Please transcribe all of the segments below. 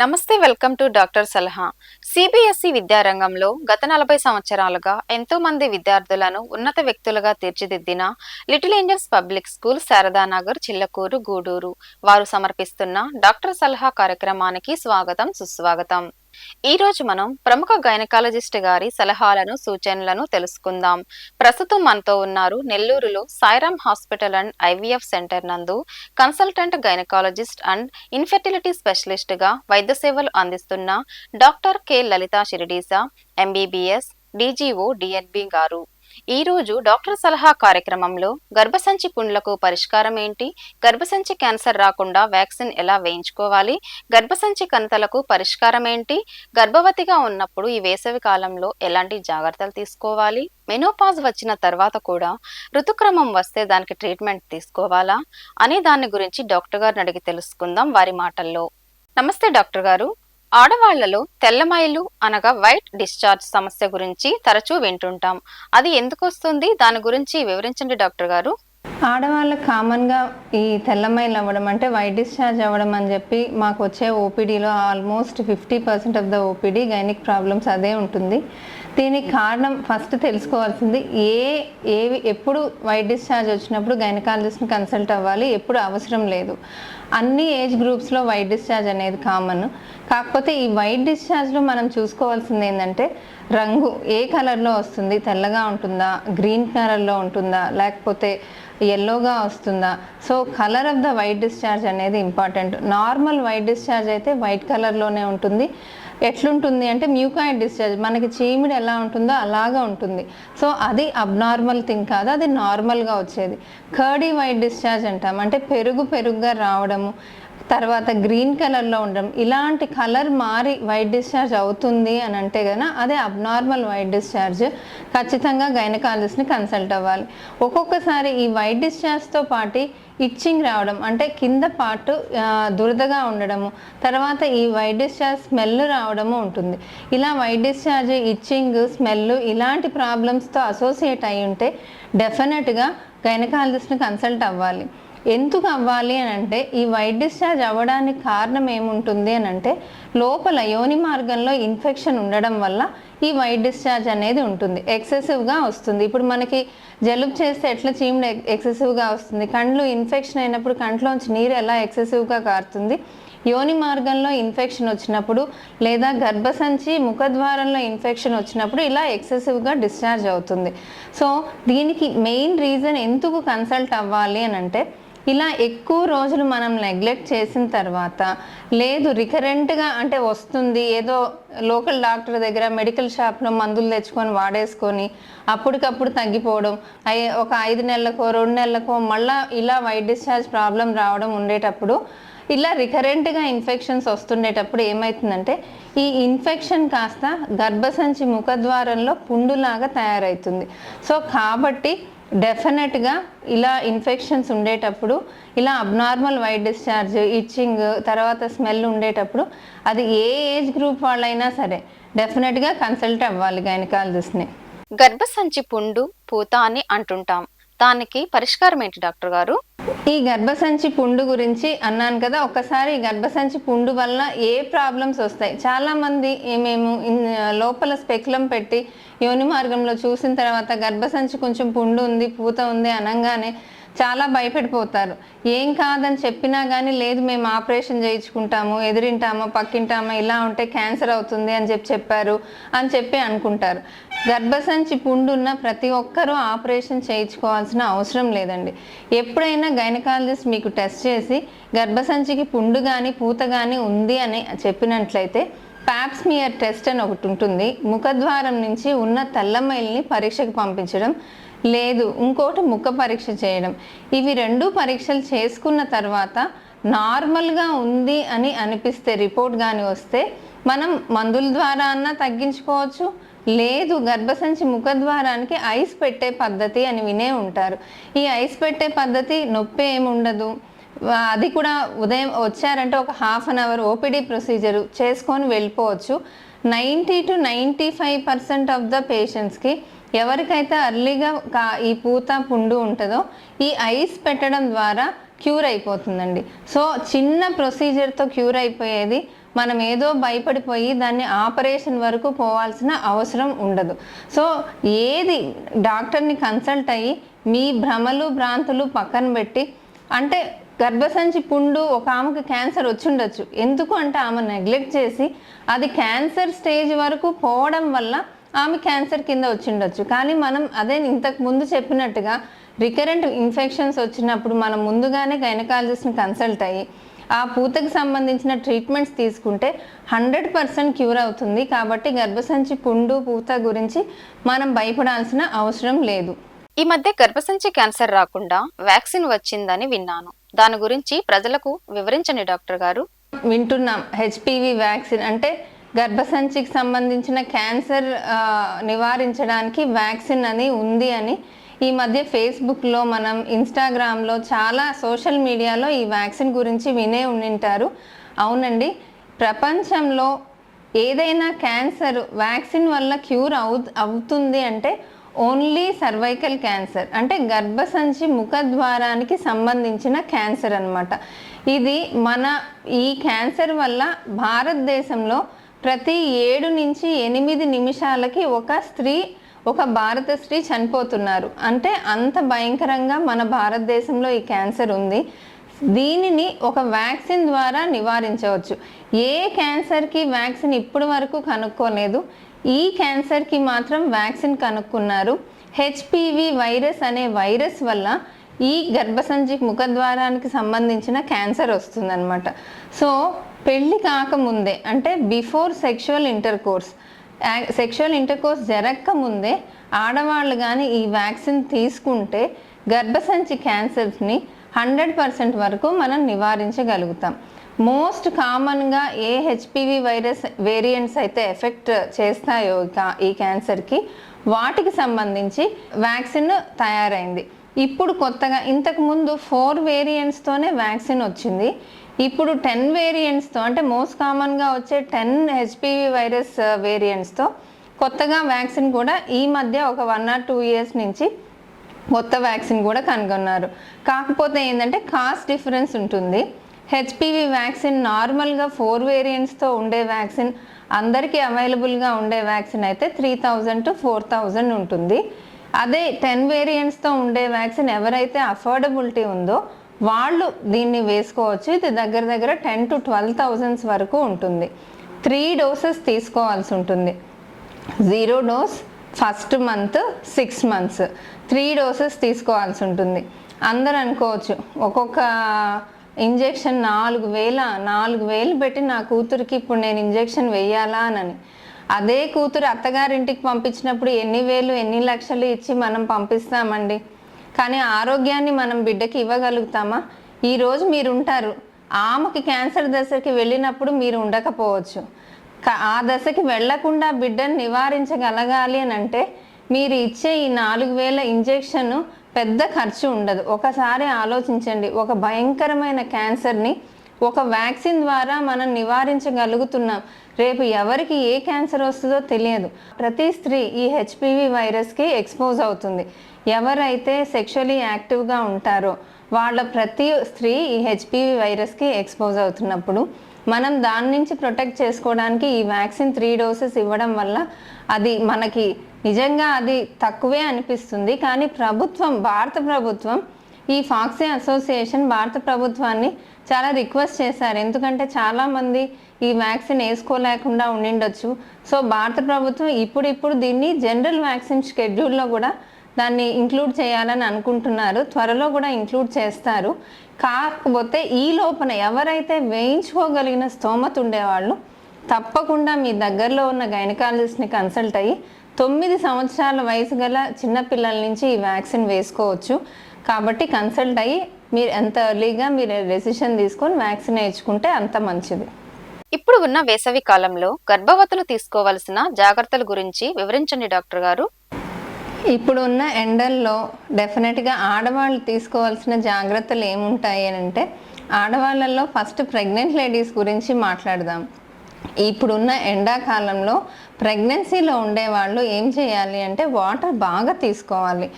నమస్తే welcome to doctor సలహా. CBSE విద్యారంగంలో గత నలభై సంవత్సరాలుగా ఎంతో మంది విద్యార్థులను ఉన్నత వ్యక్తులుగా తీర్చిదిద్దిన little angels public school Sharadanagar Chillakuru Gudur. వారు సమర్పిస్తున్న డాక్టర్ సలహా కార్యక్రమానికి స్వాగతం సుస్వాగతం. ఈ రోజు మనం ప్రముఖ గైనకాలజిస్ట్ గారి సలహాలను సూచనలను తెలుసుకుందాం. ప్రస్తుతం మనతో ఉన్నారు నెల్లూరులో Sairam hospital and IVF centre నందు కన్సల్టెంట్ గైనకాలజిస్ట్ అండ్ ఇన్ఫెర్టిలిటీ స్పెషలిస్ట్గా వైద్య సేవలు అందిస్తున్న డాక్టర్ కె లలిత షిరిడీసా ఎంబీబీఎస్ డీజీఓ డిఎన్బి గారు. ఈ రోజు డాక్టర్ సలహా కార్యక్రమంలో గర్భసంచి పుండ్లకు పరిష్కారం ఏంటి? గర్భసంచి క్యాన్సర్ రాకుండా వ్యాక్సిన్ ఎలా వేయించుకోవాలి? గర్భసంచి కణతలకు పరిష్కారం ఏంటి? గర్భవతిగా ఉన్నప్పుడు ఈ వేసవి కాలంలో ఎలాంటి జాగ్రత్తలు తీసుకోవాలి? మెనోపాజ్ వచ్చిన తర్వాత కూడా ఋతుక్రమం వస్తే దానికి ట్రీట్మెంట్ తీసుకోవాలా? అనే దాని గురించి డాక్టర్ గారిని అడిగి తెలుసుకుందాం వారి మాటల్లో. నమస్తే డాక్టర్ గారు. ఆడవాళ్ళలో తెల్లమైలు అనగా వైట్ డిశ్చార్జ్ సమస్య గురించి తరచూ వింటుంటాం. అది ఎందుకు వస్తుంది? దాని గురించి వివరించండి డాక్టర్ గారు. ఆడవాళ్ళకి కామన్గా ఈ తెల్లమైలు అవ్వడం అంటే వైట్ డిశ్చార్జ్ అవ్వడం అని చెప్పి మాకు వచ్చే ఓపీడీలో almost fifty percent of the OPD gynaec problems అదే ఉంటుంది. దీనికి కారణం ఫస్ట్ తెలుసుకోవాల్సింది ఏ ఏవి ఎప్పుడు వైట్ డిశ్చార్జ్ వచ్చినప్పుడు గైనకాలజిస్ట్ని కన్సల్ట్ అవ్వాలి ఎప్పుడు అవసరం లేదు. అన్ని ఏజ్ గ్రూప్స్లో వైట్ డిశ్చార్జ్ అనేది కామన్ కాకపోతే ఈ వైట్ డిశ్చార్జ్లో మనం చూసుకోవాల్సింది ఏంటంటే రంగు. ఏ కలర్లో వస్తుంది? తెల్లగా ఉంటుందా? గ్రీన్ కలర్లో ఉంటుందా? లేకపోతే ఎల్లోగా వస్తుందా? So colour of the white discharge అనేది ఇంపార్టెంట్ నార్మల్ వైట్ డిశ్చార్జ్ అయితే వైట్ కలర్లోనే ఉంటుంది. ఎట్లుంటుంది అంటే మ్యూకాయిడ్ డిశ్చార్జ్ మనకి చీమిడి ఎలా ఉంటుందో అలాగా ఉంటుంది. సో అది అబ్నార్మల్ థింగ్ కాదు అది నార్మల్గా వచ్చేది. కర్డీ వైట్ డిశ్చార్జ్ అంటాం. అంటే పెరుగు పెరుగుగా రావడము తర్వాత గ్రీన్ కలర్లో ఉండడం ఇలాంటి కలర్ మారి వైట్ డిశ్చార్జ్ అవుతుంది అని అంటే కదా అదే అబ్నార్మల్ వైట్ డిశ్చార్జ్ ఖచ్చితంగా గైనకాలజిస్ట్ని కన్సల్ట్ అవ్వాలి. ఒక్కొక్కసారి ఈ వైట్ డిశ్చార్జ్తో పాటు ఇచ్చింగ్ రావడం అంటే కింద పాటు దురదగా ఉండడము తర్వాత ఈ వైట్ డిశ్చార్జ్ స్మెల్ రావడము ఉంటుంది. ఇలా వైట్ డిశ్చార్జ్ ఇచ్చింగ్ స్మెల్ ఇలాంటి ప్రాబ్లమ్స్తో అసోసియేట్ అయి ఉంటే డెఫినెట్గా గైనకాలజిస్ట్ని కన్సల్ట్ అవ్వాలి. ఎందుకు అవ్వాలి అని అంటే ఈ వైట్ డిశ్చార్జ్ అవ్వడానికి కారణం ఏముంటుంది అని అంటే లోపల యోని మార్గంలో ఇన్ఫెక్షన్ ఉండడం వల్ల ఈ వైట్ డిశ్చార్జ్ అనేది ఉంటుంది. ఎక్సెసివ్గా వస్తుంది. ఇప్పుడు మనకి జలుబు చేస్తే ఎట్లా చీముడు ఎక్సెసివ్గా వస్తుంది? కండ్లు ఇన్ఫెక్షన్ అయినప్పుడు కంట్లోంచి నీరు ఎలా ఎక్సెసివ్గా కారుతుంది? యోని మార్గంలో ఇన్ఫెక్షన్ వచ్చినప్పుడు లేదా గర్భసంచి ముఖద్వారంలో ఇన్ఫెక్షన్ వచ్చినప్పుడు ఇలా ఎక్సెసివ్గా డిశ్చార్జ్ అవుతుంది. సో దీనికి మెయిన్ రీజన్ ఎందుకు కన్సల్ట్ అవ్వాలి అని అంటే ఇలా ఎక్కువ రోజులు మనం నెగ్లెక్ట్ చేసిన తర్వాత లేదు రికరెంట్గా అంటే వస్తుంది. ఏదో లోకల్ డాక్టర్ దగ్గర మెడికల్ షాప్లో మందులు తెచ్చుకొని వాడేసుకొని అప్పటికప్పుడు తగ్గిపోవడం. ఒక ఐదు నెలలకో రెండు నెలలకో మళ్ళీ ఇలా వైట్ డిశ్చార్జ్ ప్రాబ్లం రావడం ఉండేటప్పుడు ఇలా రికరెంట్గా ఇన్ఫెక్షన్స్ వస్తుండేటప్పుడు ఏమవుతుందంటే ఈ ఇన్ఫెక్షన్ కాస్త గర్భసంచి ముఖద్వారంలో పుండులాగా తయారవుతుంది సో కాబట్టి డెఫినెట్గా ఇలా ఇన్ఫెక్షన్స్ ఉండేటప్పుడు ఇలా అబ్నార్మల్ వైట్ డిశ్చార్జ్ ఇచ్చింగ్ తర్వాత స్మెల్ ఉండేటప్పుడు అది ఏ ఏజ్ గ్రూప్ వాళ్ళైనా సరే డెఫినెట్గా కన్సల్ట్ అవ్వాలి గైనకాలజిస్ట్ని. గర్భసంచి పుండు పూత అని అంటుంటాం. దానికి పరిష్కారం ఏంటి డాక్టర్ గారు? ఈ గర్భసంచి పుండు గురించి అన్నాను కదా ఒక్కసారి గర్భసంచి పుండు వల్ల ఏ ప్రాబ్లమ్స్ వస్తాయి? చాలామంది మేము లోపల స్పెక్లం పెట్టి యోని మార్గంలో చూసిన తర్వాత గర్భసంచి కొంచెం పుండు ఉంది పూత ఉంది అనగానే చాలా భయపడిపోతారు. ఏం కాదని చెప్పినా కానీ లేదు మేము ఆపరేషన్ చేయించుకుంటాము ఎదిరింటామో పక్కింటామో ఇలా ఉంటే క్యాన్సర్ అవుతుంది అని చెప్పి చెప్పారు అని చెప్పి అనుకుంటారు. గర్భసంచి పుండు ఉన్న ప్రతి ఒక్కరూ ఆపరేషన్ చేయించుకోవాల్సిన అవసరం లేదండి. ఎప్పుడైనా గైనకాలజిస్ట్ మీకు టెస్ట్ చేసి గర్భసంచికి పుండు కానీ పూత కానీ ఉంది అని చెప్పినట్లయితే ప్యాప్స్మియర్ టెస్ట్ అని ఒకటి ఉంటుంది. ముఖద్వారం నుంచి ఉన్న తెల్లమైల్ని పరీక్షకు పంపించడం లేదు ఇంకోటి ముఖ పరీక్ష చేయడం. ఇవి రెండు పరీక్షలు చేసుకున్న తర్వాత నార్మల్గా ఉంది అని అనిపిస్తే రిపోర్ట్ కానీ వస్తే మనం మందుల ద్వారా అన్నా తగ్గించుకోవచ్చు? లేదు గర్భసంచి ముఖద్వారానికి ఐస్ పెట్టే పద్ధతి అని వినే ఉంటారు. ఈ ఐస్ పెట్టే పద్ధతి నొప్పి ఏమి ఉండదు అది కూడా ఉదయం వచ్చారంటే ఒక half an hour OPD procedure చేసుకొని వెళ్ళిపోవచ్చు. Ninety to ninety five percent of the పేషెంట్స్కి ఎవరికైతే అర్లీగా కా ఈ పూత పుండు ఉంటుందో ఈ ఐస్ పెట్టడం ద్వారా క్యూర్ అయిపోతుందండి. సో చిన్న ప్రొసీజర్తో క్యూర్ అయిపోయేది మనం ఏదో భయపడిపోయి దాన్ని ఆపరేషన్ వరకు పోవాల్సిన అవసరం ఉండదు. సో ఏది డాక్టర్ని కన్సల్ట్ అయ్యి మీ భ్రమలు భ్రాంతులు పక్కన పెట్టి అంటే గర్భసంచి పుండు ఒక ఆమెకు క్యాన్సర్ వచ్చుండొచ్చు. ఎందుకు అంటే ఆమె నెగ్లెక్ట్ చేసి అది క్యాన్సర్ స్టేజ్ వరకు పోవడం వల్ల ఆమె క్యాన్సర్ కింద వచ్చిండొచ్చు. కానీ మనం అదే ఇంతకు ముందు చెప్పినట్టుగా రికరెంట్ ఇన్ఫెక్షన్స్ వచ్చినప్పుడు మనం ముందుగానే గైనకాలజిస్ట్ని కన్సల్ట్ అయ్యి ఆ పూతకు సంబంధించిన ట్రీట్మెంట్స్ తీసుకుంటే హండ్రెడ్ పర్సెంట్ క్యూర్ అవుతుంది. కాబట్టి గర్భసంచి పుండు పూత గురించి మనం భయపడాల్సిన అవసరం లేదు. ఈ మధ్య గర్భసంచి క్యాన్సర్ రాకుండా వ్యాక్సిన్ వచ్చిందని విన్నాను. దాని గురించి ప్రజలకు వివరించండి డాక్టర్ గారు. వింటున్నాం. హెచ్పివి వ్యాక్సిన్ అంటే గర్భసంచికి సంబంధించిన క్యాన్సర్ నివారించడానికి వ్యాక్సిన్ అని ఉంది అని ఈ మధ్య ఫేస్బుక్లో మనం ఇన్స్టాగ్రామ్లో చాలా సోషల్ మీడియాలో ఈ వ్యాక్సిన్ గురించి వినే ఉండింటారు. అవునండి. ప్రపంచంలో ఏదైనా క్యాన్సర్ వ్యాక్సిన్ వల్ల క్యూర్ అవు అవుతుంది అంటే ఓన్లీ సర్వైకల్ క్యాన్సర్ అంటే గర్భసంచి ముఖద్వారానికి సంబంధించిన క్యాన్సర్ అనమాట ఇది మన ఈ క్యాన్సర్ వల్ల భారతదేశంలో ప్రతి ఏడు నుంచి ఎనిమిది నిమిషాలకి ఒక స్త్రీ ఒక భారత స్త్రీ చనిపోతున్నారు. అంటే అంత భయంకరంగా మన భారతదేశంలో ఈ క్యాన్సర్ ఉంది. దీనిని ఒక వ్యాక్సిన్ ద్వారా నివారించవచ్చు. ఏ క్యాన్సర్కి వ్యాక్సిన్ ఇప్పటి వరకు కనుక్కోలేదు. ఈ క్యాన్సర్కి మాత్రం వ్యాక్సిన్ కనుక్కున్నారు. హెచ్పివి వైరస్ అనే వైరస్ వల్ల ఈ గర్భసంచి ముఖద్వారానికి సంబంధించిన క్యాన్సర్ వస్తుందన్నమాట. సో పెళ్ళి కాకముందే అంటే before sexual intercourse sexual intercourse జరగక ముందే ఆడవాళ్ళు కానీ ఈ వ్యాక్సిన్ తీసుకుంటే గర్భసంచి క్యాన్సర్స్ని హండ్రెడ్ పర్సెంట్ వరకు మనం నివారించగలుగుతాం. మోస్ట్ కామన్గా ఏ హెచ్పివి వైరస్ వేరియంట్స్ అయితే ఎఫెక్ట్ చేస్తాయో ఈ క్యాన్సర్కి వాటికి సంబంధించి వ్యాక్సిన్ తయారైంది. ఇప్పుడు కొత్తగా ఇంతకుముందు ఫోర్ వేరియంట్స్తోనే వ్యాక్సిన్ వచ్చింది. ఇప్పుడు టెన్ వేరియంట్స్తో అంటే మోస్ట్ కామన్గా వచ్చే టెన్ హెచ్పివి వైరస్ వేరియంట్స్తో కొత్తగా వ్యాక్సిన్ కూడా ఈ మధ్య ఒక వన్ ఆర్ టూ ఇయర్స్ నుంచి కొత్త వ్యాక్సిన్ కూడా కనుగొన్నారు. కాకపోతే ఏంటంటే కాస్ట్ డిఫరెన్స్ ఉంటుంది. హెచ్పివి వ్యాక్సిన్ నార్మల్గా ఫోర్ వేరియంట్స్తో ఉండే వ్యాక్సిన్ అందరికీ అవైలబుల్గా ఉండే వ్యాక్సిన్ అయితే three thousand to four thousand ఉంటుంది. అదే టెన్ వేరియంట్స్తో ఉండే వ్యాక్సిన్ ఎవరైతే అఫోర్డబిలిటీ ఉందో వాళ్ళు దీన్ని వేసుకోవచ్చు. ఇది దగ్గర దగ్గర టెన్ టు ట్వెల్వ్ థౌజండ్స్ వరకు ఉంటుంది. త్రీ డోసెస్ తీసుకోవాల్సి ఉంటుంది. Zero dose first month six months. Three doses తీసుకోవాల్సి ఉంటుంది. అందరు అనుకోవచ్చు ఒక్కొక్క ఇంజెక్షన్ నాలుగు వేల నాలుగు వేలు పెట్టి నా కూతురికి ఇప్పుడు నేను ఇంజెక్షన్ వేయాలా అని అదే కూతురు అత్తగారింటికి పంపించినప్పుడు ఎన్ని వేలు ఎన్ని లక్షలు ఇచ్చి మనం పంపిస్తామండి? కానీ ఆరోగ్యాన్ని మనం బిడ్డకి ఇవ్వగలుగుతామా? ఈరోజు మీరు ఉంటారు ఆమెకి క్యాన్సర్ దశకి వెళ్ళినప్పుడు మీరు ఉండకపోవచ్చు. ఆ దశకి వెళ్ళకుండా బిడ్డను నివారించగలగాలి అని అంటే మీరు ఇచ్చే ఈ నాలుగు వేల ఇంజెక్షన్ పెద్ద ఖర్చు ఉండదు. ఒకసారి ఆలోచించండి. ఒక భయంకరమైన క్యాన్సర్ని ఒక వ్యాక్సిన్ ద్వారా మనం నివారించగలుగుతున్నాం. రేపు ఎవరికి ఏ క్యాన్సర్ వస్తుందో తెలియదు. ప్రతి స్త్రీ ఈ హెచ్పివి వైరస్కి ఎక్స్పోజ్ అవుతుంది. ఎవరైతే సెక్షువలీ యాక్టివ్గా ఉంటారో వాళ్ళ ప్రతి స్త్రీ ఈ హెచ్పివి వైరస్కి ఎక్స్పోజ్ అవుతున్నప్పుడు మనం దాని నుంచి ప్రొటెక్ట్ చేసుకోవడానికి ఈ వ్యాక్సిన్ త్రీ డోసెస్ ఇవ్వడం వల్ల అది మనకి నిజంగా అది తక్కువే అనిపిస్తుంది. కానీ ప్రభుత్వం భారత ప్రభుత్వం ఈ ఫాక్సీ అసోసియేషన్ భారత ప్రభుత్వాన్ని చాలా రిక్వెస్ట్ చేశారు. ఎందుకంటే చాలామంది ఈ వ్యాక్సిన్ వేసుకోలేకుండా ఉండిండొచ్చు. సో భారత ప్రభుత్వం ఇప్పుడిప్పుడు దీన్ని జనరల్ వ్యాక్సిన్ షెడ్యూల్లో కూడా దాన్ని ఇంక్లూడ్ చేయాలని అనుకుంటున్నారు. త్వరలో కూడా ఇంక్లూడ్ చేస్తారు. కాకపోతే ఈ లోపల ఎవరైతే వేయించుకోగలిగిన స్తోమత ఉండేవాళ్ళు తప్పకుండా మీ దగ్గరలో ఉన్న గైనకాలజిస్ట్ని కన్సల్ట్ అయ్యి తొమ్మిది సంవత్సరాల వయసు గల చిన్నపిల్లల నుంచి ఈ వ్యాక్సిన్ వేసుకోవచ్చు. కాబట్టి కన్సల్ట్ అయ్యి మీరు ఎంత ఎర్లీగా మీరు డెసిషన్ తీసుకొని వ్యాక్సిన్ వేయించుకుంటే అంత మంచిది. ఇప్పుడు ఉన్న వేసవి కాలంలో గర్భవతులు తీసుకోవలసిన జాగ్రత్తల గురించి వివరించండి డాక్టర్ గారు. ఇప్పుడున్న ఎండల్లో డెఫినెట్గా ఆడవాళ్ళు తీసుకోవాల్సిన జాగ్రత్తలు ఏముంటాయి అని అంటే ఆడవాళ్ళల్లో ఫస్ట్ ప్రెగ్నెంట్ లేడీస్ గురించి మాట్లాడదాం. ఇప్పుడున్న ఎండాకాలంలో ప్రెగ్నెన్సీలో ఉండేవాళ్ళు ఏం చేయాలి అంటే వాటర్ బాగా తీసుకోవాలి.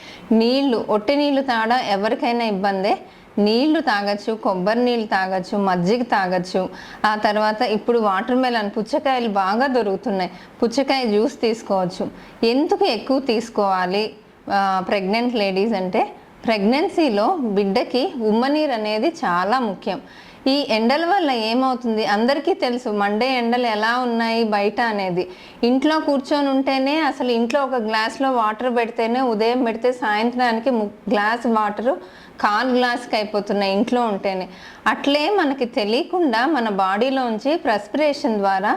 నీళ్ళు ఒట్టి నీళ్ళు తాగడం ఎవరికైనా ఇబ్బందే. నీళ్ళు తాగొచ్చు కొబ్బరి నీళ్ళు తాగొచ్చు మజ్జిగ తాగొచ్చు. ఆ తర్వాత ఇప్పుడు వాటర్ మెలన్ పుచ్చకాయలు బాగా దొరుకుతున్నాయి. పుచ్చకాయ జ్యూస్ తీసుకోవచ్చు. ఎందుకు ఎక్కువ తీసుకోవాలి? ప్రెగ్నెంట్ లేడీస్ అంటే ప్రెగ్నెన్సీలో బిడ్డకి ఉమ్మనీరు అనేది చాలా ముఖ్యం. ఈ ఎండల వల్ల ఏమవుతుంది? అందరికీ తెలుసు మండే ఎండలు ఎలా ఉన్నాయి బయట అనేది. ఇంట్లో కూర్చొని ఉంటేనే అసలు ఇంట్లో ఒక గ్లాస్లో వాటర్ పెడితేనే ఉదయం పెడితే సాయంత్రానికి ము- గ్లాస్ వాటర్ కాల్ గ్లాస్కి అయిపోతున్నాయి ఇంట్లో ఉంటేనే. అట్లే మనకి తెలియకుండా మన బాడీలోంచి ప్రెస్పిరేషన్ ద్వారా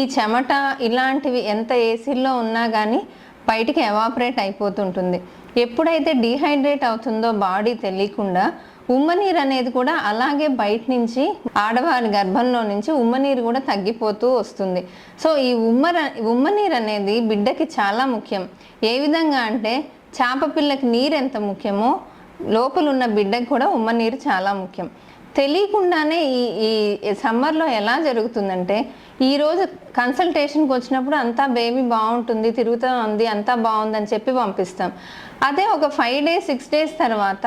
ఈ చెమట ఇలాంటివి ఎంత ఏసీల్లో ఉన్నా కానీ బయటికి ఎవాపరేట్ అయిపోతుంటుంది. ఎప్పుడైతే డీహైడ్రేట్ అవుతుందో బాడీ తెలియకుండా ఉమ్మనీరు అనేది కూడా అలాగే బయట నుంచి ఆడవారి గర్భంలో నుంచి ఉమ్మనీరు కూడా తగ్గిపోతూ వస్తుంది. సో ఈ ఉమ్మర ఉమ్మనీరు అనేది బిడ్డకి చాలా ముఖ్యం. ఏ విధంగా అంటే చేప పిల్లకి నీరు ఎంత ముఖ్యమో లోపల ఉన్న బిడ్డకి కూడా ఉమ్మనీరు చాలా ముఖ్యం. తెలియకుండానే ఈ ఈ సమ్మర్లో ఎలా జరుగుతుందంటే ఈరోజు కన్సల్టేషన్కి వచ్చినప్పుడు అంతా బేబీ బాగుంటుంది తిరుగుతూ ఉంది అంతా బాగుందని చెప్పి పంపిస్తాం. అదే ఒక ఫైవ్ డేస్ సిక్స్ డేస్ తర్వాత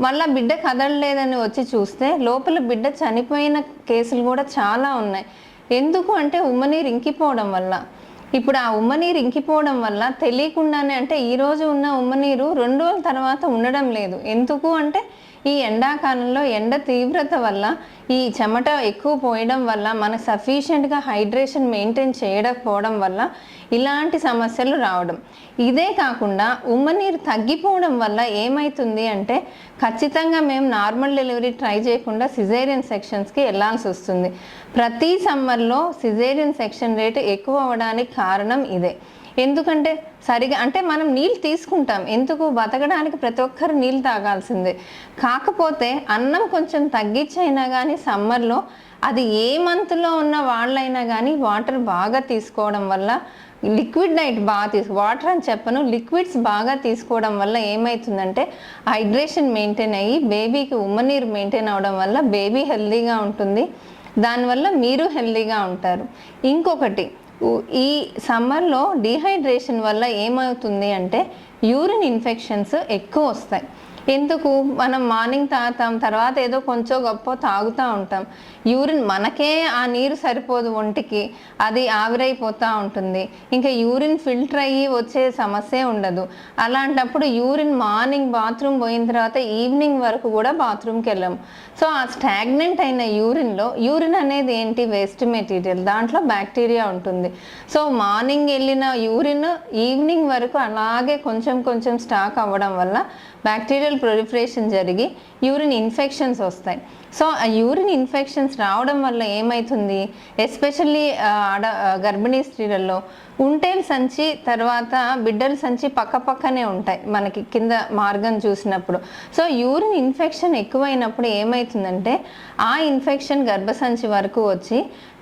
మళ్ళీ బిడ్డ కదలలేదని వచ్చి చూస్తే లోపల బిడ్డ చనిపోయిన కేసులు కూడా చాలా ఉన్నాయి. ఎందుకు అంటే ఉమ్మనీరు ఇంకిపోవడం వల్ల. ఇప్పుడు ఆ ఉమ్మనీరు ఇంకిపోవడం వల్ల తెలియకుండానే అంటే ఈ రోజు ఉన్న ఉమ్మనీరు రెండు రోజుల తర్వాత ఉండడం లేదు. ఎందుకు అంటే ఈ ఎండాకాలంలో ఎండ తీవ్రత వల్ల ఈ చెమట ఎక్కువ పోయడం వల్ల మన సఫిషియెంట్గా హైడ్రేషన్ మెయింటైన్ చేయకపోవడం వల్ల ఇలాంటి సమస్యలు రావడం. ఇదే కాకుండా ఉమ్మనీరు తగ్గిపోవడం వల్ల ఏమవుతుంది అంటే ఖచ్చితంగా మేము నార్మల్ డెలివరీ ట్రై చేయకుండా సిజేరియన్ సెక్షన్స్కి వెళ్ళాల్సి వస్తుంది. ప్రతి సమ్మర్లో సిజేరియన్ సెక్షన్ రేటు ఎక్కువ అవ్వడానికి కారణం ఇదే. ఎందుకంటే సరిగా అంటే మనం నీళ్ళు తీసుకుంటాం. ఎందుకు? బతకడానికి ప్రతి ఒక్కరు నీళ్ళు తాగాల్సిందే. కాకపోతే అన్నం కొంచెం తగ్గించైనా కానీ సమ్మర్లో అది ఏ మంత్లో ఉన్న వాళ్ళైనా కానీ వాటర్ బాగా తీసుకోవడం వల్ల లిక్విడ్ డైట్ బాగా తీసు వాటర్ అని చెప్పను. లిక్విడ్స్ బాగా తీసుకోవడం వల్ల ఏమవుతుందంటే హైడ్రేషన్ మెయింటైన్ అయ్యి బేబీకి ఉమ్మనీరు మెయింటైన్ అవ్వడం వల్ల బేబీ హెల్దీగా ఉంటుంది. దానివల్ల మీరు హెల్దీగా ఉంటారు. ఇంకొకటి ఈ సమ్మర్లో డీహైడ్రేషన్ వల్ల ఏమవుతుంది అంటే యూరిన్ ఇన్ఫెక్షన్స్ ఎక్కువ వస్తాయి. ఎందుకు? మనం మార్నింగ్ తాగుతాం తర్వాత ఏదో కొంచెం గొప్ప తాగుతూ ఉంటాం. యూరిన్ మనకే ఆ నీరు సరిపోదు ఒంటికి అది ఆవిరైపోతూ ఉంటుంది. ఇంకా యూరిన్ ఫిల్టర్ అయ్యి వచ్చే సమస్య ఉండదు. అలాంటప్పుడు యూరిన్ మార్నింగ్ బాత్రూమ్ పోయిన తర్వాత ఈవినింగ్ వరకు కూడా బాత్రూమ్కి వెళ్ళాం. సో ఆ స్టాగ్నెంట్ అయిన యూరిన్లో యూరిన్ అనేది ఏంటి? Waste material. దాంట్లో బ్యాక్టీరియా ఉంటుంది. సో మార్నింగ్ వెళ్ళిన యూరిన్ ఈవినింగ్ వరకు అలాగే కొంచెం కొంచెం స్టాక్ అవ్వడం వల్ల బ్యాక్టీరియల్ ప్రొలిఫరేషన్ జరిగి యూరిన్ ఇన్ఫెక్షన్స్ వస్తాయి. సో ఆ యూరిన్ ఇన్ఫెక్షన్స్ రావడం వల్ల ఏమవుతుంది ఎస్పెషల్లీ ఆడ గర్భిణీ స్త్రీలలో ఉంటేల సంచి తర్వాత బిడ్డల సంచి పక్క పక్కనే ఉంటాయి మనకి కింద మార్గం చూసినప్పుడు. సో యూరిన్ ఇన్ఫెక్షన్ ఎక్కువైనప్పుడు ఏమవుతుందంటే ఆ ఇన్ఫెక్షన్ గర్భసంచి వరకు వచ్చి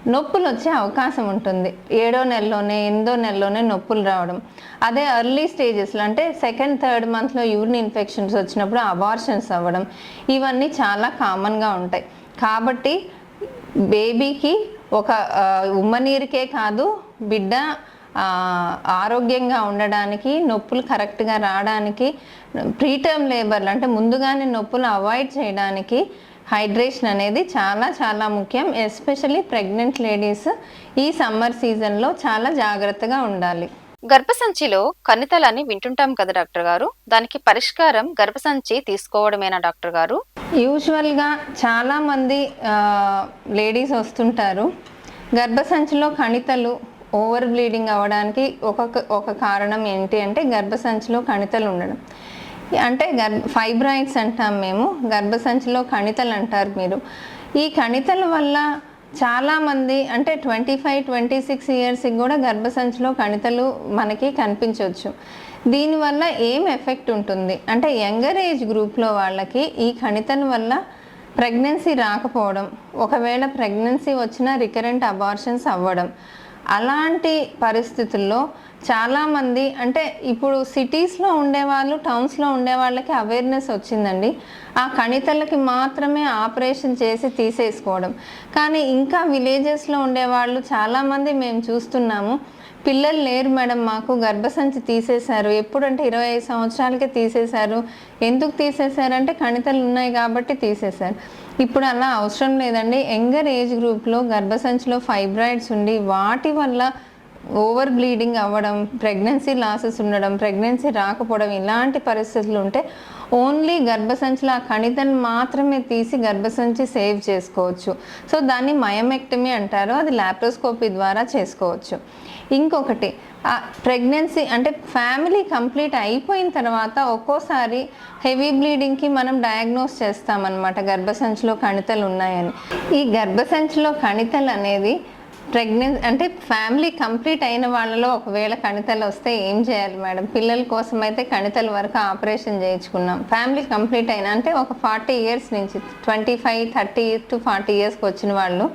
నొప్పులు వచ్చే అవకాశం ఉంటుంది. ఏడో నెలలోనే ఎనిమిదో నెలలోనే నొప్పులు రావడం. అదే ఎర్లీ స్టేజెస్లో అంటే సెకండ్ థర్డ్ మంత్లో యూరిన్ ఇన్ఫెక్షన్స్ వచ్చినప్పుడు అబార్షన్స్ అవ్వడం. ఇవన్నీ చాలా కామన్గా ఉంటాయి. కాబట్టి బేబీకి ఒక ఉమ్మనీరుకే కాదు బిడ్డ ఆరోగ్యంగా ఉండడానికి నొప్పులు కరెక్ట్గా రావడానికి ప్రీటర్మ్ లేబర్లు అంటే ముందుగానే నొప్పులు అవాయిడ్ చేయడానికి హైడ్రేషన్ అనేది చాలా చాలా ముఖ్యం. ఎస్పెషల్లీ ప్రెగ్నెంట్ లేడీస్ ఈ సమ్మర్ సీజన్లో చాలా జాగ్రత్తగా ఉండాలి. గర్భసంచిలో కణితలని వింటుంటాం కదా డాక్టర్ గారు? దానికి పరిష్కారం గర్భసంచి తీసుకోవడమేనా డాక్టర్ గారు? యూజువల్గా చాలామంది లేడీస్ వస్తుంటారు. గర్భసంచిలో కణితలు ఓవర్ బ్లీడింగ్ అవ్వడానికి ఒక ఒక కారణం ఏంటి అంటే గర్భసంచిలో కణితలు ఉండడం. అంటే గర్భ ఫైబ్రాయిడ్స్ అంటాం మేము గర్భసంచిలో కణితలు అంటారు మీరు. ఈ కణితల వల్ల చాలామంది అంటే ట్వంటీ ఫైవ్ ట్వంటీ సిక్స్ ఇయర్స్కి కూడా గర్భసంచిలో కణితలు మనకి కనిపించవచ్చు దీనివల్ల ఏం ఎఫెక్ట్ ఉంటుంది? అంటే యంగర్ ఏజ్ గ్రూప్లో వాళ్ళకి ఈ కణితల వల్ల ప్రెగ్నెన్సీ రాకపోవడం ఒకవేళ ప్రెగ్నెన్సీ వచ్చినా రికరెంట్ అబార్షన్స్ అవ్వడం అలాంటి పరిస్థితుల్లో చాలామంది అంటే ఇప్పుడు సిటీస్లో ఉండేవాళ్ళు టౌన్స్లో ఉండే వాళ్ళకి అవేర్నెస్ వచ్చిందండి. ఆ కణితలకి మాత్రమే ఆపరేషన్ చేసి తీసేసుకోవడం. కానీ ఇంకా విలేజెస్లో ఉండేవాళ్ళు చాలామంది మేము చూస్తున్నాము. పిల్లలు లేరు మేడం మాకు గర్భసంచి తీసేశారు. ఎప్పుడంటే ఇరవై ఐదు సంవత్సరాలకే తీసేశారు. ఎందుకు తీసేశారంటే కణితలు ఉన్నాయి కాబట్టి తీసేశారు. ఇప్పుడు అలా అవసరం లేదండి. యంగర్ ఏజ్ గ్రూప్లో గర్భసంచిలో ఫైబ్రాయిడ్స్ ఉండి వాటి వల్ల ఓవర్ బ్లీడింగ్ అవ్వడం ప్రెగ్నెన్సీ లాసెస్ ఉండడం ప్రెగ్నెన్సీ రాకపోవడం ఇలాంటి పరిస్థితులు ఉంటే ఓన్లీ గర్భసంచిలో ఆ కణితను మాత్రమే తీసి గర్భసంచి సేవ్ చేసుకోవచ్చు. సో దాన్ని మయమెక్టమీ అంటారు. అది లాప్రోస్కోపీ ద్వారా చేసుకోవచ్చు. ఇంకొకటి ప్రెగ్నెన్సీ అంటే ఫ్యామిలీ కంప్లీట్ అయిపోయిన తర్వాత ఒక్కోసారి హెవీ బ్లీడింగ్కి మనం డయాగ్నోస్ చేస్తామన్నమాట గర్భసంచిలో కణితలు ఉన్నాయని. ఈ గర్భసంచిలో కణితలు అనేది ప్రెగ్నెన్సీ అంటే ఫ్యామిలీ కంప్లీట్ అయిన వాళ్ళలో ఒకవేళ కణితలు వస్తే ఏం చేయాలి మేడం? పిల్లల కోసం అయితే కణితల వరకు ఆపరేషన్ చేయించుకున్నాం. ఫ్యామిలీ కంప్లీట్ అయిన అంటే ఒక ఫార్టీ ఇయర్స్ నుంచి twenty five thirty to forty ఇయర్స్కి వచ్చిన వాళ్ళు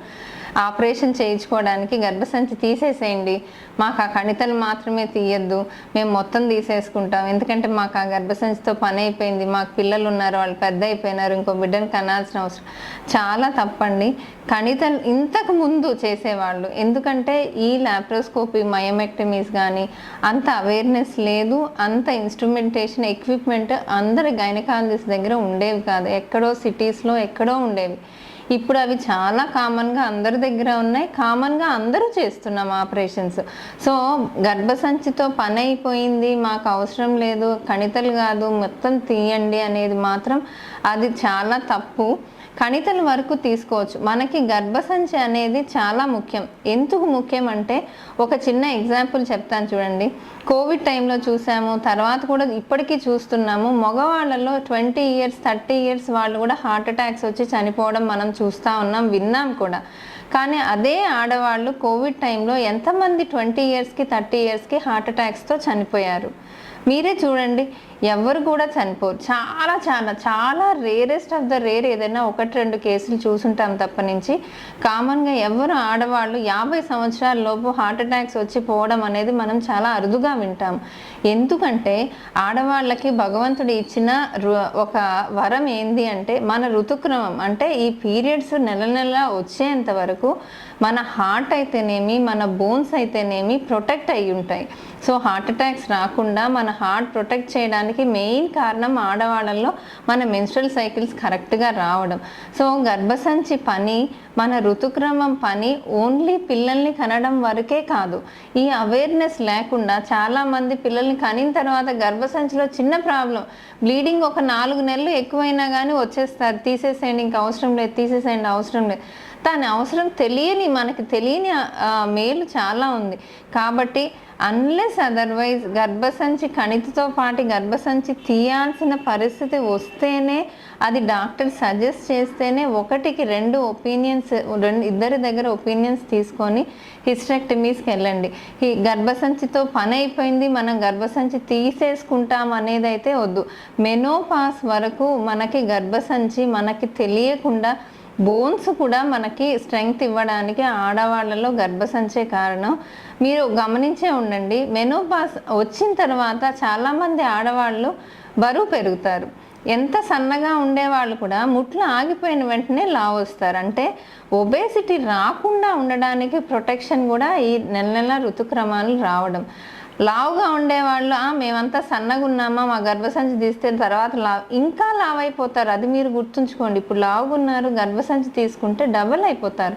ఆపరేషన్ చేయించుకోవడానికి గర్భసంచి తీసేసేయండి. మాకు ఆ కణితలు మాత్రమే తీయద్దు. మేము మొత్తం తీసేసుకుంటాం. ఎందుకంటే మాకు ఆ గర్భసంచితో పని అయిపోయింది. మాకు పిల్లలు ఉన్నారు వాళ్ళు పెద్ద అయిపోయినారు ఇంకో బిడ్డను కనాల్సిన అవసరం. చాలా తప్పండి. కణితలు ఇంతకు ముందు చేసేవాళ్ళు. ఎందుకంటే ఈ లాప్రోస్కోపీ మయోమెక్టమీస్ కానీ అంత అవేర్నెస్ లేదు. అంత ఇన్స్ట్రుమెంటేషన్ ఎక్విప్మెంట్ అందరి గైనకాలజిస్ట్ దగ్గర ఉండేవి కాదు. ఎక్కడో సిటీస్లో ఎక్కడో ఉండేవి. ఇప్పుడు అవి చాలా కామన్గా అందరి దగ్గర ఉన్నాయి. కామన్గా అందరూ చేస్తున్నాం ఆపరేషన్స్. సో గర్భసంచితో పని అయిపోయింది మాకు అవసరం లేదు కణితలు కాదు మొత్తం తీయండి అనేది మాత్రం అది చాలా తప్పు. కణితల వరకు తీసుకోవచ్చు. మనకి గర్భసంచి అనేది చాలా ముఖ్యం. ఎందుకు ముఖ్యం అంటే ఒక చిన్న ఎగ్జాంపుల్ చెప్తాను చూడండి. కోవిడ్ టైంలో చూసాము తర్వాత కూడా ఇప్పటికీ చూస్తున్నాము. మగవాళ్ళలో ట్వంటీ ఇయర్స్ థర్టీ ఇయర్స్ వాళ్ళు కూడా హార్ట్ అటాక్స్ వచ్చి చనిపోవడం మనం చూస్తూ ఉన్నాం విన్నాం కూడా. కానీ అదే ఆడవాళ్ళు కోవిడ్ టైంలో ఎంతమంది ట్వంటీ ఇయర్స్కి థర్టీ ఇయర్స్కి హార్ట్ అటాక్స్తో చనిపోయారు? మీరే చూడండి. ఎవరు కూడా చనిపోరు. చాలా చాలా చాలా రేరెస్ట్ ఆఫ్ ద రేర్ ఏదైనా ఒకటి రెండు కేసులు చూసుంటాం తప్ప నుంచి కామన్గా ఎవరు ఆడవాళ్ళు యాభై సంవత్సరాల లోపు హార్ట్ అటాక్స్ వచ్చి పోవడం అనేది మనం చాలా అరుదుగా వింటాం. ఎందుకంటే ఆడవాళ్ళకి భగవంతుడు ఇచ్చిన రు- ఒక వరం ఏంది అంటే మన ఋతుక్రమం. అంటే ఈ పీరియడ్స్ నెల నెల వచ్చేంత వరకు మన హార్ట్ అయితేనేమి మన బోన్స్ అయితేనేమి ప్రొటెక్ట్ అయి ఉంటాయి సో హార్ట్ అటాక్స్ రాకుండా మన హార్ట్ ప్రొటెక్ట్ చేయడానికి మెయిన్ కారణం ఆడవాళ్ళల్లో మన మెన్స్ట్రల్ సైకిల్స్ కరెక్ట్గా రావడం. సో గర్భసంచి పని మన ఋతుక్రమం పని ఓన్లీ పిల్లల్ని కనడం వరకే కాదు. ఈ అవేర్నెస్ లేకుండా చాలామంది పిల్లల్ని కనిన తర్వాత గర్భసంచిలో చిన్న ప్రాబ్లం. బ్లీడింగ్ ఒక నాలుగు నెలలు ఎక్కువైనా కానీ వచ్చేస్తారు. తీసేసేయండి ఇంకా అవసరం లేదు తీసేసేయండి అవసరం లేదు. దాని అవసరం తెలియని మనకి తెలియని మేలు చాలా ఉంది. కాబట్టి అన్లెస్ అదర్వైజ్ గర్భసంచి కణితితో పాటు గర్భసంచి తీయాల్సిన పరిస్థితి వస్తేనే అది డాక్టర్ సజెస్ట్ చేస్తేనే ఒకటికి రెండు ఒపీనియన్స్ రెండు ఇద్దరి దగ్గర ఒపీనియన్స్ తీసుకొని హిస్టెక్టమీస్కి వెళ్ళండి. ఈ గర్భసంచితో పని అయిపోయింది మనం గర్భసంచి తీసేసుకుంటాం అనేది అయితే వద్దు. మెనోపాస్ వరకు మనకి గర్భసంచి మనకి తెలియకుండా బోన్స్ కూడా మనకి స్ట్రెంగ్త్ ఇవ్వడానికి ఆడవాళ్ళలో గర్భసంచే కారణం. మీరు గమనించే ఉండండి మెనోపాస్ వచ్చిన తర్వాత చాలామంది ఆడవాళ్ళు బరువు పెరుగుతారు. ఎంత సన్నగా ఉండేవాళ్ళు కూడా ముట్లు ఆగిపోయిన వెంటనే లావు వస్తారు అంటే ఒబేసిటీ రాకుండా ఉండడానికి ప్రొటెక్షన్ కూడా ఈ నెల నెల ఋతుక్రమాలు రావడం. లావుగా ఉండేవాళ్ళు మేమంతా సన్నగా ఉన్నామా మా గర్భసంచి తీస్తే తర్వాత లావ్ ఇంకా లావ్ అయిపోతారు అది మీరు గుర్తుంచుకోండి. ఇప్పుడు లావుగా ఉన్నారు గర్భసంచి తీసుకుంటే డబల్ అయిపోతారు.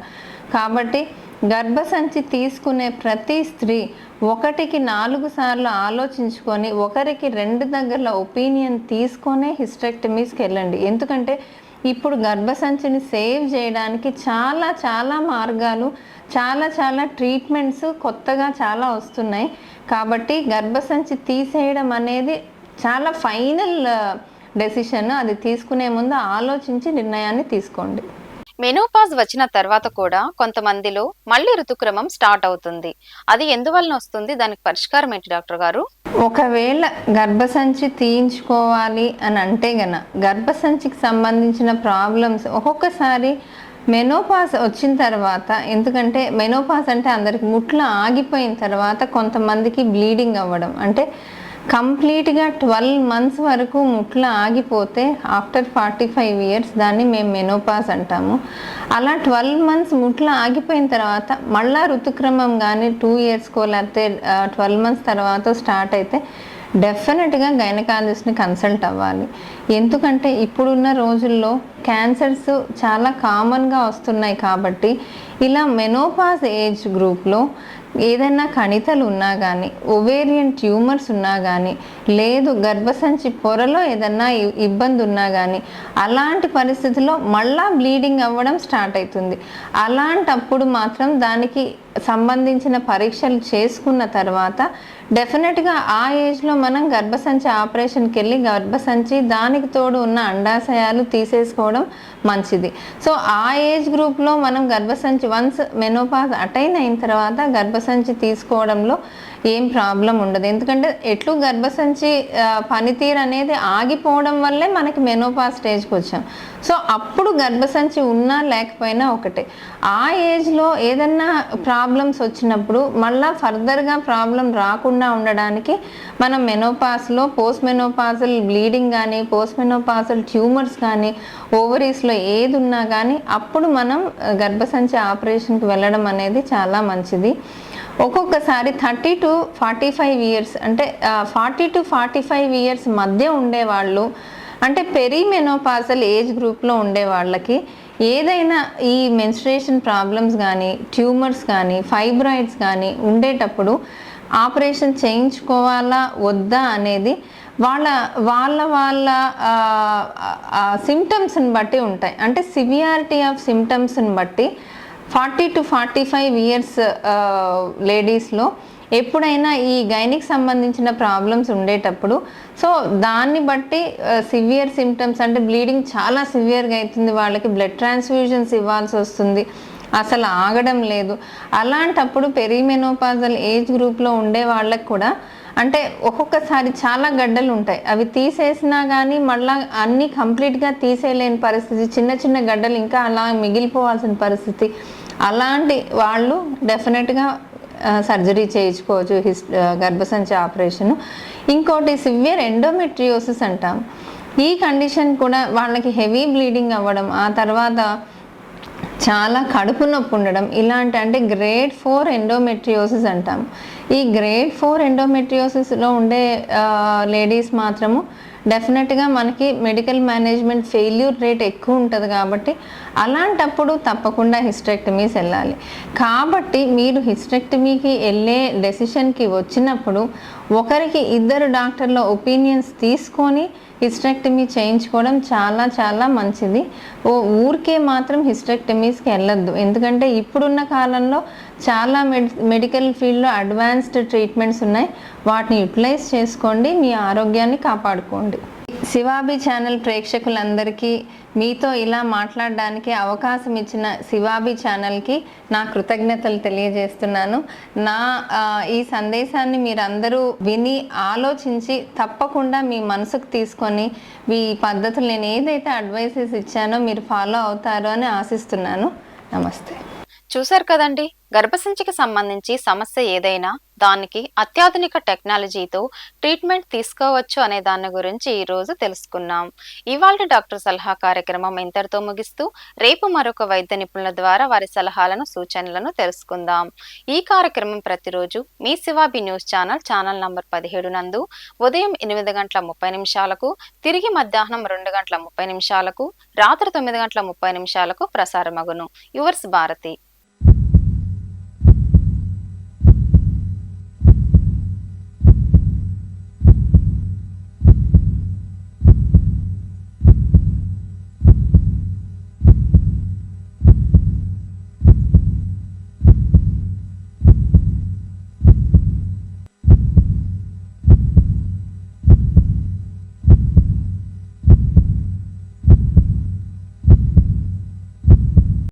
కాబట్టి గర్భసంచి తీసుకునే ప్రతి స్త్రీ ఒకటికి నాలుగు సార్లు ఆలోచించుకొని ఒకరికి రెండు దగ్గరలో ఒపీనియన్ తీసుకొనే హిస్టెక్టమీస్కి వెళ్ళండి. ఎందుకంటే ఇప్పుడు గర్భసంచిని సేవ్ చేయడానికి చాలా చాలా మార్గాలు చాలా చాలా ట్రీట్మెంట్స్ కొత్తగా చాలా వస్తున్నాయి. కాబట్టి గర్భసంచి తీసేయడం అనేది చాలా ఫైనల్ డెసిషన్. అది తీసుకునే ముందు ఆలోచించి నిర్ణయాన్ని తీసుకోండి. మెనోపాజ్ వచ్చిన తర్వాత కూడా కొంతమందిలో మళ్ళీ ఋతుక్రమం స్టార్ట్ అవుతుంది. అది ఎందువలన వస్తుంది? దానికి పరిష్కారం ఏంటి డాక్టర్ గారు? ఒకవేళ గర్భసంచి తీయించుకోవాలి అని అంటే గన గర్భసంచికి సంబంధించిన ప్రాబ్లమ్స్ ఒక్కొక్కసారి మెనోపాస్ వచ్చిన తర్వాత ఎందుకంటే మెనోపాస్ అంటే అందరికి ముట్లు ఆగిపోయిన తర్వాత కొంతమందికి బ్లీడింగ్ అవ్వడం. అంటే కంప్లీట్గా ట్వెల్వ్ మంత్స్ వరకు ముట్ల ఆగిపోతే ఆఫ్టర్ ఫార్టీ ఫైవ్ ఇయర్స్ దాన్ని మేము మెనోపాస్ అంటాము. అలా ట్వెల్వ్ మంత్స్ ముట్ల ఆగిపోయిన తర్వాత మళ్ళా ఋతుక్రమం కానీ టూ ఇయర్స్కో లేకపోతే ట్వెల్వ్ మంత్స్ తర్వాత స్టార్ట్ అయితే డెఫినెట్గా గైనకాలజిస్ట్ని కన్సల్ట్ అవ్వాలి. ఎందుకంటే ఇప్పుడున్న రోజుల్లో క్యాన్సర్స్ చాలా కామన్గా వస్తున్నాయి కాబట్టి ఇలా మెనోపాస్ ఏజ్ గ్రూప్లో ఏదైనా కణితలు ఉన్నా కానీ ఒవేరియన్ ట్యూమర్స్ ఉన్నా కానీ లేదు గర్భసంచి పొరలో ఏదన్నా ఇబ్బంది ఉన్నా కానీ అలాంటి పరిస్థితుల్లో మళ్ళా బ్లీడింగ్ అవ్వడం స్టార్ట్ అవుతుంది. అలాంటప్పుడు మాత్రం దానికి సంబంధించిన పరీక్షలు చేసుకున్న తర్వాత డెఫినెట్గా ఆ ఏజ్లో మనం గర్భసంచి ఆపరేషన్కి వెళ్ళి గర్భసంచి దానికి తోడు ఉన్న అండాశయాలు తీసేసుకోవడం మంచిది. సో ఆ ఏజ్ గ్రూప్లో మనం గర్భసంచి వన్స్ మెనోపాజ్ అటైన్ అయిన తర్వాత గర్భసంచి తీసుకోవడంలో ఏం ప్రాబ్లం ఉండదు. ఎందుకంటే ఎట్లు గర్భసంచి పనితీరు అనేది ఆగిపోవడం వల్లే మనకి మెనోపా స్టేజ్కి వచ్చాం. సో అప్పుడు గర్భసంచి ఉన్నా లేకపోయినా ఒకటే. ఆ ఏజ్లో ఏదన్నా ప్రాబ్లమ్స్ వచ్చినప్పుడు మళ్ళా ఫర్దర్గా ప్రాబ్లం రాకుండా ఉండడానికి మనం మెనోపాస్లో పోస్ట్ మెనోపాజల్ బ్లీడింగ్ కానీ పోస్ట్ మెనోపాజల్ ట్యూమర్స్ కానీ ఓవరీస్లో ఏది ఉన్నా కానీ అప్పుడు మనం గర్భసంచి ఆపరేషన్కి వెళ్ళడం అనేది చాలా మంచిది. ఒక్కొక్కసారి thirty to forty five years అంటే forty to forty five years మధ్య ఉండేవాళ్ళు అంటే పెరిమెనోపాజల్ ఏజ్ గ్రూప్లో ఉండే వాళ్ళకి ఏదైనా ఈ మెన్స్ట్రేషన్ ప్రాబ్లమ్స్ కానీ ట్యూమర్స్ కానీ ఫైబ్రాయిడ్స్ కానీ ఉండేటప్పుడు ఆపరేషన్ చేయించుకోవాలా వద్దా అనేది వాళ్ళ వాళ్ళ వాళ్ళ సిమ్టమ్స్ని బట్టి ఉంటాయి. అంటే సివియారిటీ ఆఫ్ సిమ్టమ్స్ని బట్టి forty to forty five years లేడీస్లో ఎప్పుడైనా ఈ గైనిక్ సంబంధించిన ప్రాబ్లమ్స్ ఉండేటప్పుడు సో దాన్ని బట్టి సివియర్ సిమ్టమ్స్ అంటే బ్లీడింగ్ చాలా సివియర్గా అవుతుంది వాళ్ళకి బ్లడ్ ట్రాన్స్ఫ్యూజన్స్ ఇవ్వాల్సి వస్తుంది. అసలు ఆగడం లేదు. అలాంటప్పుడు పెరిమెనోపాజల్ ఏజ్ గ్రూప్లో ఉండే వాళ్ళకి కూడా అంటే ఒక్కొక్కసారి చాలా గడ్డలు ఉంటాయి. అవి తీసేసినా కానీ మళ్ళీ అన్నీ కంప్లీట్గా తీసేయలేని పరిస్థితి. చిన్న చిన్న గడ్డలు ఇంకా అలా మిగిలిపోవాల్సిన పరిస్థితి. అలాంటి వాళ్ళు డెఫినెట్గా సర్జరీ చేయించుకోవచ్చు హిస్ గర్భసంచి ఆపరేషన్. ఇంకోటి సివియర్ ఎండోమెట్రియోసిస్ అంటాం. ఈ కండిషన్ కూడా వాళ్ళకి హెవీ బ్లీడింగ్ అవ్వడం ఆ తర్వాత చాలా కడుపు నొప్పి ఉండడం ఇలాంటి అంటే గ్రేడ్ ఫోర్ ఎండోమెట్రియోసిస్ అంటాం. ఈ గ్రేడ్ ఫోర్ ఎండోమెట్రియోసిస్లో ఉండే లేడీస్ మాత్రము డెఫినెట్గా మనకి మెడికల్ మేనేజ్మెంట్ ఫెయిల్యూర్ రేట్ ఎక్కువ ఉంటుంది కాబట్టి అలాంటప్పుడు తప్పకుండా హిస్టెక్టమీస్ వెళ్ళాలి. కాబట్టి మీరు హిస్టెక్టమీకి వెళ్ళే డెసిషన్కి వచ్చినప్పుడు ఒకరికి ఇద్దరు డాక్టర్ల ఒపీనియన్స్ తీసుకొని హిస్టెక్టమీ చేయించుకోవడం చాలా చాలా మంచిది. ఓ ఊరికే మాత్రం హిస్టెక్టమీస్కి వెళ్ళొద్దు. ఎందుకంటే ఇప్పుడున్న కాలంలో చాలా మెడి మెడికల్ ఫీల్డ్లో అడ్వాన్స్డ్ ట్రీట్మెంట్స్ ఉన్నాయి. వాటిని యూటిలైజ్ చేసుకోండి. మీ ఆరోగ్యాన్ని కాపాడుకోండి. శివాబి ఛానల్ ప్రేక్షకులందరికీ మీతో ఇలా మాట్లాడడానికి అవకాశం ఇచ్చిన శివాబి ఛానల్కి నా కృతజ్ఞతలు తెలియజేస్తున్నాను. నా ఈ సందేశాన్ని మీరందరూ విని ఆలోచించి తప్పకుండా మీ మనసుకు తీసుకొని మీ పద్ధతులు నేను ఏదైతే అడ్వైసెస్ ఇచ్చానో మీరు ఫాలో అవుతారో అని ఆశిస్తున్నాను. నమస్తే. చూశారు కదండి గర్భసంచికి సంబంధించి సమస్య ఏదైనా దానికి అత్యాధునిక టెక్నాలజీతో ట్రీట్మెంట్ తీసుకోవచ్చు అనే దాని గురించి ఈరోజు తెలుసుకున్నాం. ఇవాళ డాక్టర్ సలహా కార్యక్రమం ఇంతటితో ముగిస్తూ రేపు మరొక వైద్య నిపుణుల ద్వారా వారి సలహాలను సూచనలను తెలుసుకుందాం. ఈ కార్యక్రమం ప్రతిరోజు మీ శివాబి న్యూస్ ఛానల్ ఛానల్ నంబర్ పదిహేడు నందు ఉదయం ఎనిమిది గంటల ముప్పై నిమిషాలకు తిరిగి మధ్యాహ్నం రెండు గంటల ముప్పై నిమిషాలకు రాత్రి తొమ్మిది గంటల ముప్పై నిమిషాలకు ప్రసారమగును. యువర్స్ భారతి.